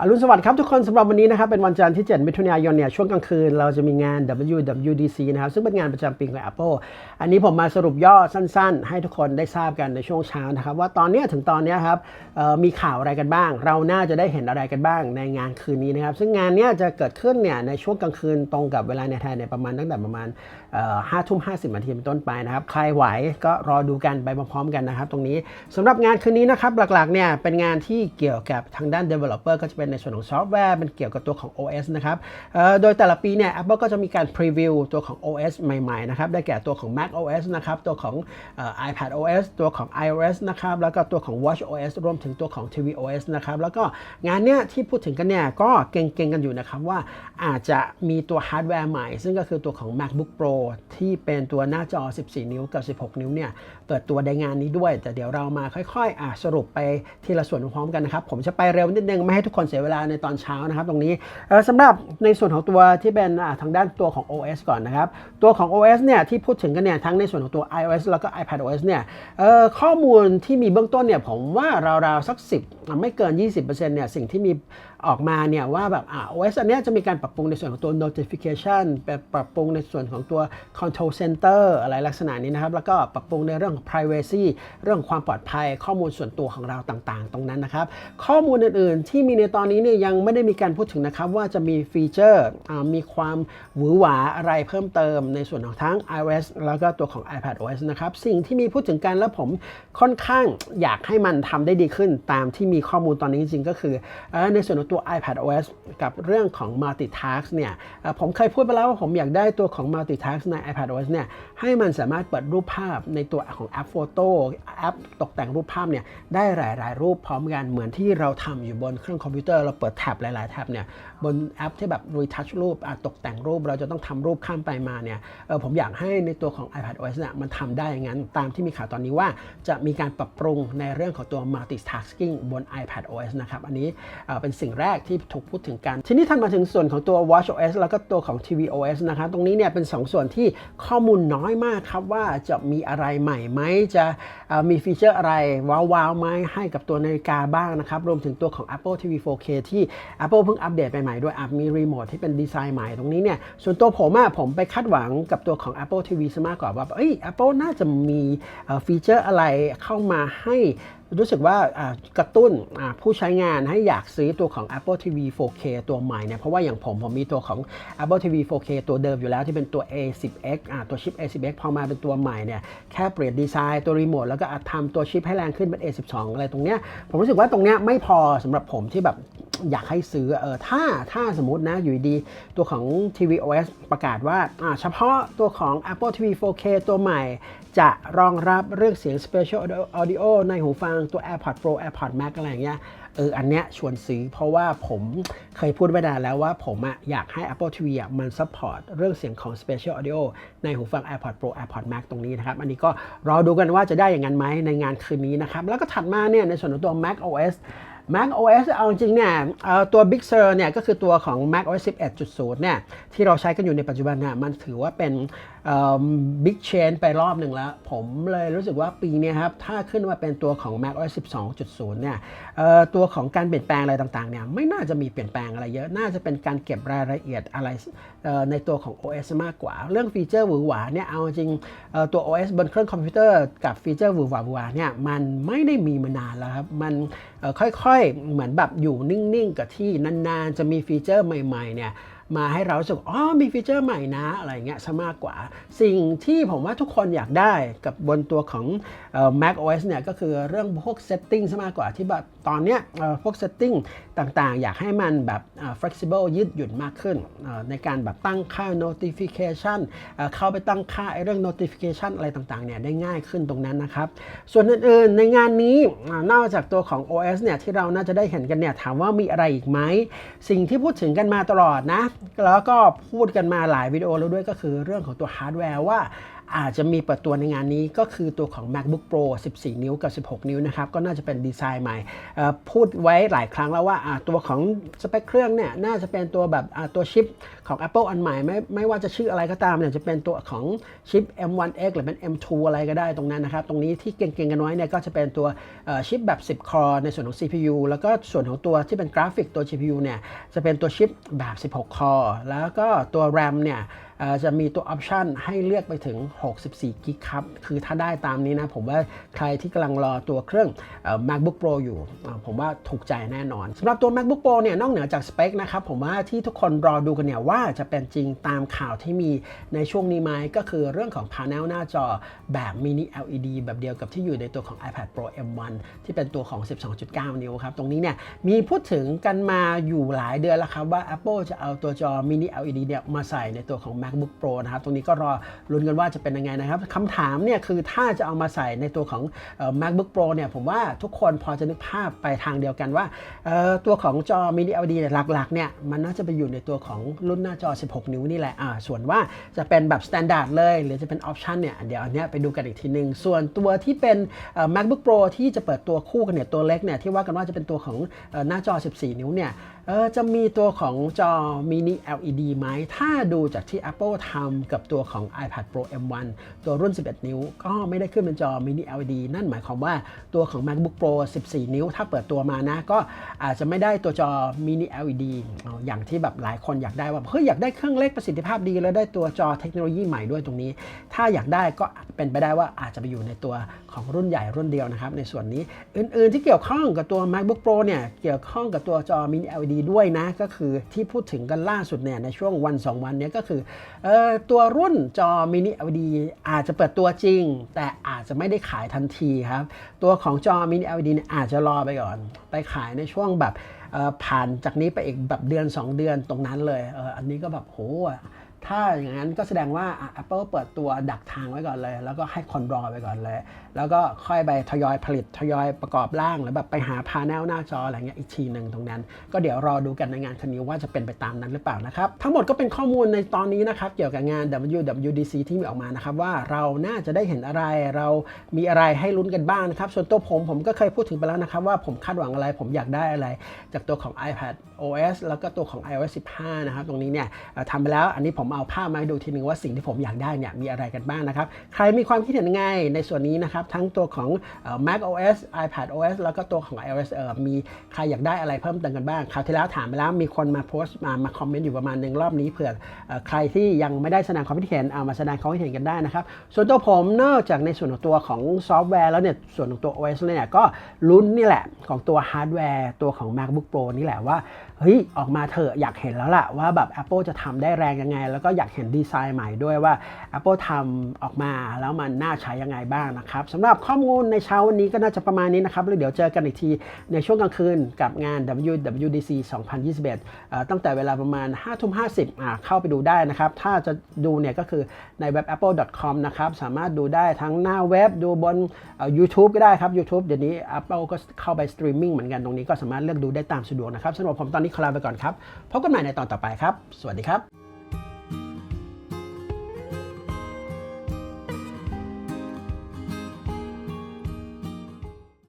อรุณสวัสดิ์ครับทุกคนสำหรับวันนี้นะครับเป็นวันจันทร์ที่ 7 มิถุนายนเนี่ยช่วงกลางคืนเราจะมีงาน WWDC นะครับซึ่งเป็นงานประจำปีของ Apple อันนี้ผมมาสรุปย่อสั้นๆ ให้ทุกคนได้ทราบกันในช่วงเช้านะครับว่าตอนนี้ถึงตอนนี้ครับมีข่าวอะไรกันบ้าง เราน่าจะได้เห็นอะไรกันบ้างในงานคืนนี้นะครับซึ่งงานนี้จะเกิดขึ้นเนี่ยในช่วงกลางคืนตรงกับเวลาในไทยเนี่ยประมาณตั้งแต่ประมาณห้าทุ่มห้าสิบนาทีเป็นต้นไปนะครับใครไหวก็รอดูกันไปพร้อมๆกันนะครับตรงนี้สำหรับงานคืนนี้นะครับหลักๆเนี่ยเป็นงานที่เกี่ยวกับทางด้าน developer ก็จะเป็นในส่วนของซอฟต์แวร์เป็นเกี่ยวกับตัวของ OS นะครับโดยแต่ละปีเนี่ย Apple ก็จะมีการพรีวิวตัวของ OS ใหม่ๆนะครับได้แก่ตัวของ Mac OS นะครับตัวของเอ่อ iPad OS ตัวของ iOS นะครับแล้วก็ตัวของ Watch OS รวมถึงตัวของ TV OS นะครับแล้วก็งานเนี้ยที่พูดถึงกันเนี่ยก็เก่งๆกันอยู่นะครับว่าอาจจะมีตัวฮาร์ดแวร์ใหม่ ซึ่งก็คือตัวของ MacBook Pro ที่เป็นตัวหน้าจอ 14 นิ้วกับ 16 นิ้วเนี่ยเปิดตัวในงานนี้ด้วย แต่เดี๋ยวเรามาค่อยๆอะสรุปไปทีละส่วนพร้อมกันนะครับผมจะไปเร็วนิดนึงไม่ให้ทุกคนเสียเวลาในตอนเช้านะครับตรงนี้สำหรับในส่วนของตัวที่เป็นทางด้านตัวของ OS ก่อนนะครับ ตัวของ OS เนี่ยที่พูดถึงกันเนี่ยทั้งในส่วนของตัว iOS แล้วก็ iPad OS เนี่ยข้อมูลที่มีเบื้องต้นเนี่ยผมว่าราวๆสัก 10 ไม่เกิน 20%เนี่ยสิ่งที่มีออกมาเนี่ยว่าแบบอะ OS อันเนี้ยจะมีการปรับปรุงในส่วนของตัว notification แบบปรับปรุงในส่วนของตัว control center อะไรลักษณะนี้นะครับ แล้วก็ปรับปรุงในเรื่องของ privacy เรื่องของความปลอดภัยข้อมูลส่วนตัวของเราต่างๆ ตรงนั้นนะครับ ข้อมูลอื่นๆที่มีในตอนนี้เนี่ยยังไม่ได้มีการพูดถึงนะครับว่าจะมีฟีเจอร์มีความหวือหวาอะไรเพิ่มเติมในส่วนของทั้ง iOS แล้วก็ตัวของ iPad OS นะครับ สิ่งที่มีพูดถึงกันแล้วผมค่อนข้างอยากให้มันทำได้ดีขึ้นตามที่มีข้อมูลตอนนี้จริงๆก็คือ ในส่วนของตัว iPad OS กับเรื่องของ multitask เนี่ยผมเคยพูดไปแล้วว่าผมอยากได้ตัวของ multitask ใน iPad OS เนี่ยให้มันสามารถเปิดรูปภาพในตัวของแอป Photo แอปตกแต่งรูปภาพเนี่ยได้หลาย ๆ รูปพร้อมกันเหมือนที่เราทำอยู่บนเครื่องคอมพิวเตอร์เราเปิดแท็บหลาย ๆ แท็บเนี่ยบนแอปที่แบบ retouch รูปตกแต่งรูป เราจะต้องทำรูปข้ามไปมาเนี่ยผมอยากให้ในตัวของ iPad OS เนี่ยมันทำได้อย่างนั้นตามที่มีข่าวตอนนี้ว่า จะมีการปรับปรุงในเรื่องของตัว multitasking บน iPad OS นะครับ อันนี้เป็นสิ่งแรกที่ถูกพูดถึงกัน ทีนี้ทันมาถึงส่วนของตัว Watch OS แล้วก็ตัวของ TV OS นะครับตรงนี้เนี่ยเป็น 2 ส่วนที่ข้อมูลน้อยมากครับว่าจะมีอะไรใหม่ไหมจะมีฟีเจอร์อะไรว้าวๆไหมให้กับตัวนาฬิกาบ้างนะครับ รวมถึงตัวของ Apple TV 4K ที่ Apple เพิ่งอัปเดตไปใหม่ด้วยมีรีโมทที่เป็นดีไซน์ใหม่ตรงนี้เนี่ยส่วนตัวผมอะผมไปคาดหวังกับตัวของ Apple TV ซะมากกว่าว่าเอ้ย Apple น่าจะมีฟีเจอร์อะไรเข้ามาให้ รู้สึกว่ากระตุ้นผู้ใช้งานให้อยากซื้อตัวของ Apple TV 4K ตัวใหม่เนี่ยเพราะว่าอย่างผมผมมีตัวของ Apple TV 4K ตัวเดิมอยู่แล้วที่เป็นตัว A10X ตัวชิป A10X พอมาเป็นตัวใหม่เนี่ยแค่เปลี่ยนดีไซน์ตัวรีโมทแล้วก็อาจทำตัวชิปให้แรงขึ้นเป็น A12 อะไรตรงเนี้ยผมรู้สึกว่าตรงเนี้ยไม่พอสำหรับผมที่แบบอยากให้ซื้อเออถ้าถ้าสมมตินะ อยู่ดีตัวของ tvOS ประกาศว่าเฉพาะตัวของ Apple TV 4K ตัวใหม่จะรองรับเรื่องเสียง Special Audio ในหูฟังตัว AirPods Pro AirPods Max อะไรอย่างเงี้ยเอออันเนี้ยชวนซื้อเพราะว่าผมเคยพูดไว้นานแล้วว่าผมอะอยากให้ Apple TV อะมัน support เรื่องเสียงของ Special Audio ในหูฟัง AirPods Pro AirPods Max ตรงนี้นะครับ อันนี้ก็รอดูกันว่าจะได้อย่างนั้นไหมในงานคืนนี้นะครับ แล้วก็ถัดมาเนี่ยในส่วนของตัว Mac OS Mac OS เอาจริงเนี่ยตัว Big Sur เนี่ยก็คือตัวของ Mac OS 11.0 เนี่ยที่เราใช้กันอยู่ในปัจจุบันเนี่ยมันถือว่าเป็นบิ๊กเชนไปรอบหนึ่งแล้ว ผมเลยรู้สึกว่าปีนี้ครับ ถ้าขึ้นมาเป็นตัวของ Mac OS 12.0 เนี่ยตัวของการเปลี่ยนแปลงอะไรต่างๆเนี่ยไม่น่าจะมีเปลี่ยนแปลงอะไรเยอะ น่าจะเป็นการเก็บรายละเอียดอะไรในตัวของ OS มากกว่า เรื่องฟีเจอร์หวือหวาเนี่ยเอาจริงตัว OS บนเครื่องคอมพิวเตอร์กับฟีเจอร์หวือหวาหวาเนี่ยมันไม่ได้มีมานานแล้วครับมันเอ่อค่อยๆ เหมือนแบบอยู่นิ่งๆ กับที่นานๆ จะมีฟีเจอร์ใหม่ๆ เนี่ย มาให้เราสึกอ๋อมีฟีเจอร์ใหม่นะอะไรเงี้ยซะมากกว่า สิ่งที่ผมว่าทุกคนอยากได้กับบนตัวของ Mac OS เนี่ยก็คือเรื่องพวก setting ซะมากกว่าที่แบบตอนเนี้ยพวก setting ต่างๆ อยากให้มันแบบ flexible ยืดหยุ่นมากขึ้น ในการแบบตั้งค่า notification เข้าไปตั้งค่าเรื่อง notification อะไรต่างๆเนี่ยได้ง่ายขึ้นตรงนั้นนะครับ ส่วนอื่นๆในงานนี้นอกจากตัวของ OS เนี่ยที่เราน่าจะได้เห็นกันเนี่ยถามว่ามีอะไรอีกไหม สิ่งที่พูดถึงกันมาตลอดนะแล้วก็พูดกันมาหลายวิดีโอแล้วด้วยก็คือเรื่องของตัวฮาร์ดแวร์ว่า อาจจะมีเปิดตัวในงานนี้ก็คือตัวของ MacBook Pro 14 นิ้วกับ 16 นิ้วนะครับ ก็น่าจะเป็นดีไซน์ใหม่ พูดไว้หลายครั้งแล้วว่าตัวของสเปคเครื่องเนี่ยน่าจะเป็นตัวแบบตัวชิปของ Apple อันใหม่ไม่ไม่ว่าจะชื่ออะไรก็ตามเนี่ยจะเป็นตัวของชิป M1X หรือเป็น M2 อะไรก็ได้ตรงนั้นนะครับ ตรงนี้ที่เก่งๆกันไว้เนี่ยก็จะเป็นตัวชิปแบบ 10 คอในส่วนของ CPU แล้วก็ส่วนของตัวที่เป็นกราฟิกตัว GPU เนี่ยจะเป็นตัวชิปแบบ 16 คอแล้วก็ตัว RAM เนี่ย จะมีตัวออปชันให้เลือกไปถึง 64 กิกครับ คือถ้าได้ตามนี้นะ ผมว่าใครที่กำลังรอตัวเครื่อง MacBook Pro อยู่ ผมว่าถูกใจแน่นอนสำหรับตัว MacBook Pro เนี่ยนอกเหนือจากสเปคนะครับ ผมว่าที่ทุกคนรอดูกันเนี่ยว่าจะเป็นจริงตามข่าวที่มีในช่วงนี้ไหมก็คือเรื่องของ panel หน้าจอแบบ mini LED แบบเดียวกับที่อยู่ในตัวของ iPad Pro M1 ที่เป็นตัวของ 12.9 นิ้วครับ ตรงนี้เนี่ยมีพูดถึงกันมาอยู่หลายเดือนแล้วครับว่า Apple จะเอาตัวจอ mini LED เนี่ยมาใส่ในตัวของ MacBook Pro นะครับ ตรงนี้ก็รอลุ้นกันว่าจะเป็นยังไงนะครับคำถามเนี่ยคือถ้าจะเอามาใส่ในตัวของ MacBook Pro เนี่ย ผมว่าทุกคนพอจะนึกภาพไปทางเดียวกันว่า ตัวของจอ mini LED หลักๆ เนี่ย มันน่าจะไปอยู่ในตัวของรุ่นหน้าจอ 16 นิ้วนี่แหละอ่าส่วนว่าจะเป็นแบบ standard เลย หรือจะเป็นออปชันเนี่ย เดี๋ยวอันนี้ไปดูกันอีกทีหนึ่งส่วนตัวที่เป็น MacBook Pro ที่จะเปิดตัวคู่กันเนี่ยตัวเล็กเนี่ยที่ว่ากันว่าจะเป็นตัวของหน้าจอ 14 นิ้วเนี่ยจะมีตัวของจอ mini LED ไหมถ้าดูจากที่ Apple ทำกับตัวของ iPad Pro M1 ตัวรุ่น 11 นิ้ว ก็ไม่ได้ขึ้นเป็นจอ mini LED นั่นหมายความว่าตัวของ MacBook Pro 14 นิ้ว ถ้าเปิดตัวมานะ ก็อาจจะไม่ได้ตัวจอ mini LED อย่างที่แบบหลายคนอยากได้ว่าเฮ้ยอยากได้เครื่องเล็กประสิทธิภาพดี แล้วได้ตัวจอเทคโนโลยีใหม่ด้วยตรงนี้ ถ้าอยากได้ก็เป็นไปได้ว่าอาจจะไปอยู่ในตัวของรุ่นใหญ่รุ่นเดียวนะครับ ในส่วนนี้อื่น ๆ ที่เกี่ยวข้องกับตัว MacBook Pro เนี่ยเกี่ยวข้องกับตัวจอ mini LED ด้วยนะก็คือที่พูดถึงกันล่าสุดเนี่ยในช่วงวัน 2 วันนี้ก็คือตัวรุ่นจอ mini LED อาจจะเปิดตัวจริง แต่อาจจะไม่ได้ขายทันทีครับ ตัวของจอ mini LED เนี่ยอาจจะรอไปก่อน ไปขายในช่วงแบบผ่านจากนี้ไปอีกแบบเดือน 2 เดือนตรงนั้นเลยเอออันนี้ก็แบบโห ถ้าอย่างนั้นก็แสดงว่าอะ Apple เปิดตัวดักทางไว้ก่อนเลย แล้วก็ให้คนรอไปก่อนเลย แล้วก็ค่อยไปทยอยผลิตทยอยประกอบร่างหรือแบบไปหาพาแนลหน้าจออะไรเงี้ยอีกทีหนึ่งตรงนั้น ก็เดี๋ยวรอดูกันในงานคันนี้ว่าจะเป็นไปตามนั้นหรือเปล่านะครับ ทั้งหมดก็เป็นข้อมูลในตอนนี้นะครับเกี่ยวกับงาน WWDC ที่มีออกมานะครับว่าเราน่าจะได้เห็นอะไรเรามีอะไรให้ลุ้นกันบ้างนะครับส่วนตัวผมผมก็เคยพูดถึงไปแล้วนะครับว่าผมคาดหวังอะไรผมอยากได้อะไร จากตัวของ iPad OS แล้วก็ตัวของ iOS 15 นะครับตรงนี้เนี่ยเอ่อทำไปแล้วอันนี้ผมเอาภาพมาให้ดูทีนึงว่าสิ่งที่ผมอยากได้เนี่ยมีอะไรกันบ้างนะครับ ใครมีความคิดเห็นไงในส่วนนี้นะครับ ทั้งตัวของ Mac OS iPad OS แล้วก็ตัวของ iOS เออมีใครอยากได้อะไรเพิ่มเติมกันบ้าง คราวที่แล้วถามไปแล้วมีคนมาโพสต์มามาคอมเมนต์อยู่ประมาณหนึ่งรอบนี้เผื่อเอ่อใครที่ยังไม่ได้แสดงความคิดเห็นเอามาแสดงความคิดเห็นกันได้นะครับ ส่วนตัวผมนอกจากในส่วนของตัวของซอฟต์แวร์แล้วเนี่ยส่วนของตัว OS เนี่ยก็ลุ้นนี่แหละของตัวฮาร์ดแวร์ตัวของ MacBook Pro นี่แหละว่าเฮ้ยออกมาเถอะอยากเห็นแล้วล่ะว่าแบบ Apple จะทำได้แรงยังไงแล้วก็อยากเห็นดีไซน์ใหม่ด้วยว่า Apple ทำออกมาแล้วมันน่าใช้ยังไงบ้างนะครับสำหรับข้อมูลในเช้าวันนี้ก็น่าจะประมาณนี้นะครับแล้วเดี๋ยวเจอกันอีกทีในช่วงกลางคืนกับงาน WWDC 2021เอ่อตั้งแต่เวลาประมาณ5ทุ่ม50 เข้าไปดูได้นะครับ ถ้าจะดูเนี่ยก็คือในเว็บ apple.com นะครับ สามารถดูได้ทั้งหน้าเว็บดูบน YouTube ก็ได้ครับ YouTube เดี๋ยวนี้ Apple ก็เข้าไปสตรีมมิ่งเหมือนกันตรงนี้ก็สามารถเลือกดูได้ตามสะดวกนะครับสำหรับผมตอนนี้ขอลาไปก่อนครับ พบกันใหม่ในตอนต่อไปครับ สวัสดีครับ